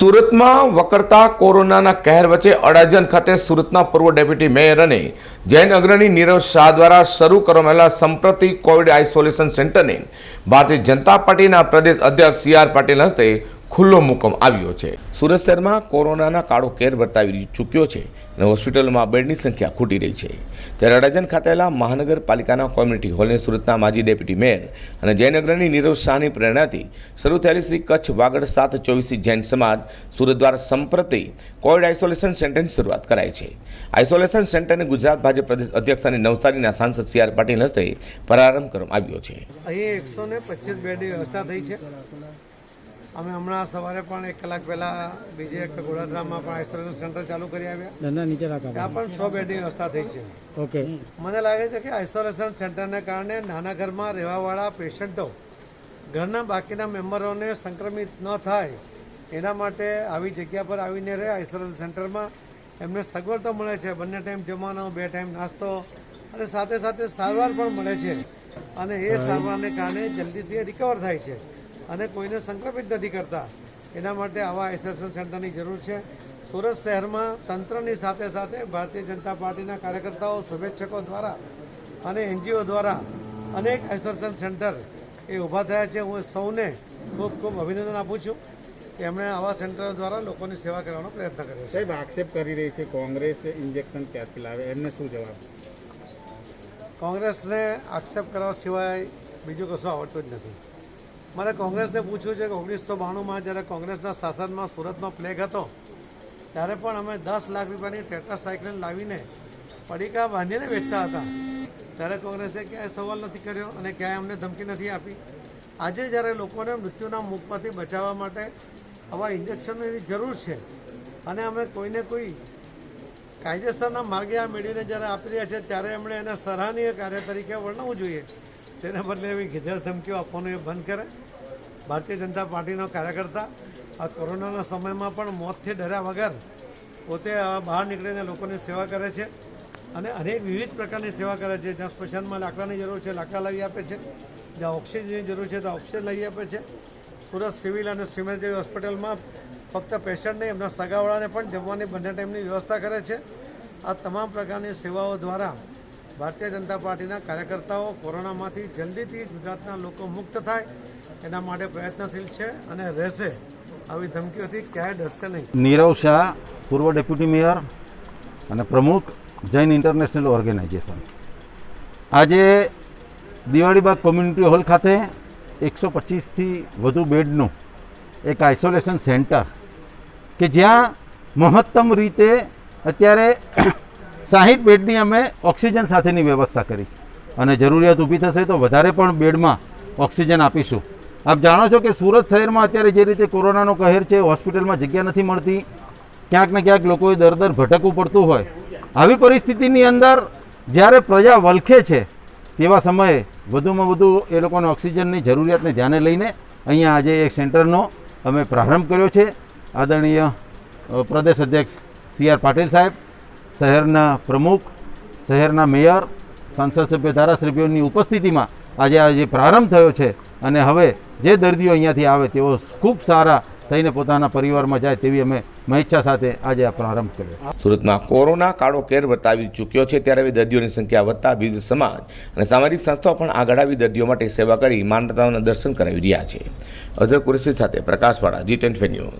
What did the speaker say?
સુરતમાં વકરતા કોરોનાના કહેર વચ્ચે અડાજન ખાતે સુરતના પૂર્વ ડેપ્યુટી મેયર અને જૈન અગ્રણી નીરવ શાહ દ્વારા શરૂ કરવામાં સંપ્રતિ કોવિડ આઇસોલેશન સેન્ટરને ભારતીય જનતા પાર્ટીના પ્રદેશ અધ્યક્ષ સી આર પાટીલ હસ્તે ખુલ્લો મૂકવામાં આવ્યો છે. સુરત શહેરમાં કોરોનાના કાળો કેર વર્તાવી ચૂક્યો છે અને હોસ્પિટલોમાં બેડની સંખ્યા ખૂટી રહી છે. ત્યારે અડાજણ ખાતેલા મહાનગરપાલિકાના કોમ્યુનિટી હોલને સુરતના માજી ડેપ્યુટી મેયર અને જયનગરની નીરવ શાહની પ્રેરણાથી શરૂ થયેલી શ્રી કચ્છ વાગડ સાત ચોવીસી જૈન સમાજ સુરત દ્વારા સંપ્રતિ કોવિડ આઇસોલેશન સેન્ટરની શરૂઆત કરાઈ છે. આઇસોલેશન સેન્ટરને ગુજરાત ભાજપ પ્રદેશ અધ્યક્ષ અને નવસારીના સાંસદ સી આર પાટીલ હસ્તે પ્રારંભ કરવામાં આવ્યો છે. અહીં એકસો ને પચીસ બેડની વ્યવસ્થા થઈ છે. અમે હમણાં સવારે પણ એક કલાક પહેલા બીજે એક ગોળાદરામાં પણ આઇસોલેશન સેન્ટર ચાલુ કરી આવ્યા. નીચે ત્યાં પણ સો બેડની વ્યવસ્થા થઈ છે. ઓકે. મને લાગે છે કે આઇસોલેશન સેન્ટરને કારણે નાના ઘરમાં રહેવાવાળા પેશન્ટો ઘરના બાકીના મેમ્બરોને સંક્રમિત ન થાય એના માટે આવી જગ્યા પર આવીને રહે આઇસોલેશન સેન્ટરમાં. એમને સગવડ તો મળે છે બંને ટાઈમ જમવાનો બે ટાઈમ નાસ્તો અને સાથે સાથે સારવાર પણ મળે છે. અને એ સારવારને કારણે જલ્દીથી રિકવર થાય છે. અને કોઈને સંક્રમિત નથી કરતા. એના માટે આવા આઇસોલેશન સેન્ટરની જરૂર છે. સુરત શહેરમાં તંત્રની સાથે સાથે ભારતીય જનતા પાર્ટીના કાર્યકર્તાઓ શુભેચ્છકો દ્વારા અને એનજીઓ દ્વારા અનેક આઇસોલેશન સેન્ટર એ ઊભા થયા છે. હું સૌને ખૂબ ખૂબ અભિનંદન આપું છું કે એમણે આવા સેન્ટરો દ્વારા લોકોની સેવા કરવાનો પ્રયત્ન કર્યો છે. સાહેબ આક્ષેપ કરી રહી છે કોંગ્રેસ ઇન્જેક્શન ક્યાંથી લાવે? એમને શું જવાબ? કોંગ્રેસને આક્ષેપ કરવા સિવાય બીજું કશું આવડતું જ નથી. મારે કોંગ્રેસને પૂછ્યું છે કે ઓગણીસો બાણુંમાં જ્યારે કોંગ્રેસના શાસનમાં સુરતમાં પ્લેગ હતો, ત્યારે પણ અમે દસ લાખ રૂપિયાની ટ્રેક્ટર સાયકલ લાવીને પડીકા બાંધીને વેચતા હતા. ત્યારે કોંગ્રેસે ક્યાંય સવાલ નથી કર્યો અને ક્યાંય અમને ધમકી નથી આપી. આજે જ્યારે લોકોને મૃત્યુના મુખમાંથી બચાવવા માટે આવા ઇન્જેક્શનની જરૂર છે અને અમે કોઈને કોઈ કાયદેસરના માર્ગે આ મેળવીને જ્યારે આપી રહ્યા છે ત્યારે એમણે એને સરાહનીય કાર્ય તરીકે વર્ણવવું જોઈએ. તેના બદલે એવી ગીધેડ ધમકીઓ આપવાનું એ બંધ કરે. ભારતીય જનતા પાર્ટીનો કાર્યકર્તા આ કોરોનાના સમયમાં પણ મોતથી ડર્યા વગર પોતે બહાર નીકળીને લોકોની સેવા કરે છે અને અનેક વિવિધ પ્રકારની સેવા કરે છે. જ્યાં સ્મશાનમાં લાકડાની જરૂર છે, લાકડા લાવી આપે છે, જ્યાં ઓક્સિજનની જરૂર છે, ત્યાં ઓક્સિજન લઈ આપે છે. સુરત સિવિલ અને સિમેન્ટ જેવી હોસ્પિટલમાં ફક્ત પેશન્ટને એમના સગાવાળાને પણ જમવાની બંને ટાઈમની વ્યવસ્થા કરે છે. આ તમામ પ્રકારની સેવાઓ દ્વારા ભારતીય જનતા પાર્ટીના કાર્યકર્તાઓ કોરોનામાંથી જલ્દીથી ગુજરાતના લોકો મુક્ત થાય એના માટે પ્રયત્નશીલ છે અને રહેશે. આવી ધમકીઓથી ક્યાંય ડરશે નહીં. નીરવ શાહ, પૂર્વ ડેપ્યુટી મેયર અને પ્રમુખ જૈન ઇન્ટરનેશનલ ઓર્ગેનાઇઝેશન. આજે દિવાળીબાગ કોમ્યુનિટી હોલ ખાતે એકસો પચીસથી વધુ બેડનું એક આઇસોલેશન સેન્ટર કે જ્યાં મહત્તમ રીતે અત્યારે સાહીઠ બેડની અમે ઓક્સિજન સાથેની વ્યવસ્થા કરી છે. અને જરૂરિયાત ઊભી થશે તો વધારે પણ બેડમાં ઓક્સિજન આપીશું. આપ જાણો છો કે સુરત શહેરમાં અત્યારે જે રીતે કોરોનાનો કહેર છે, હોસ્પિટલમાં જગ્યા નથી મળતી, ક્યાંક ને ક્યાંક લોકોએ દર દર ભટકવું પડતું હોય. આવી પરિસ્થિતિની અંદર જ્યારે પ્રજા વલખે છે, તેવા સમયે વધુમાં વધુ એ લોકોને ઓક્સિજનની જરૂરિયાતને ધ્યાને લઈને અહીંયા આજે એક સેન્ટરનો અમે પ્રારંભ કર્યો છે. આદરણીય પ્રદેશ અધ્યક્ષ સી આર પાટીલ સાહેબ શહેરના પ્રમુખ, શહેરના મેયર, સંસદ સભ્ય, ધારાસભ્યોની ઉપસ્થિતિમાં આજે આ જે પ્રારંભ થયો છે અને હવે જે દર્દીઓ અહીંયાથી આવે તેઓ ખૂબ સારા થઈને પોતાના પરિવારમાં જાય તેવી અમે મહેચ્છા સાથે આજે આ પ્રારંભ કર્યો સુરતમાં કોરોના કાળો કેર વર્તાવી ચૂક્યો છે ત્યારે હવે દર્દીઓની સંખ્યા વધતા વિવિધ સમાજ અને સામાજિક સંસ્થાઓ પણ આગળ આવી દર્દીઓ માટે સેવા કરી માનવતાઓના દર્શન કરાવી રહ્યા છે. અઝર કુરેશી સાથે પ્રકાશવાળા જી ટેન્ટ ન્યૂઝ.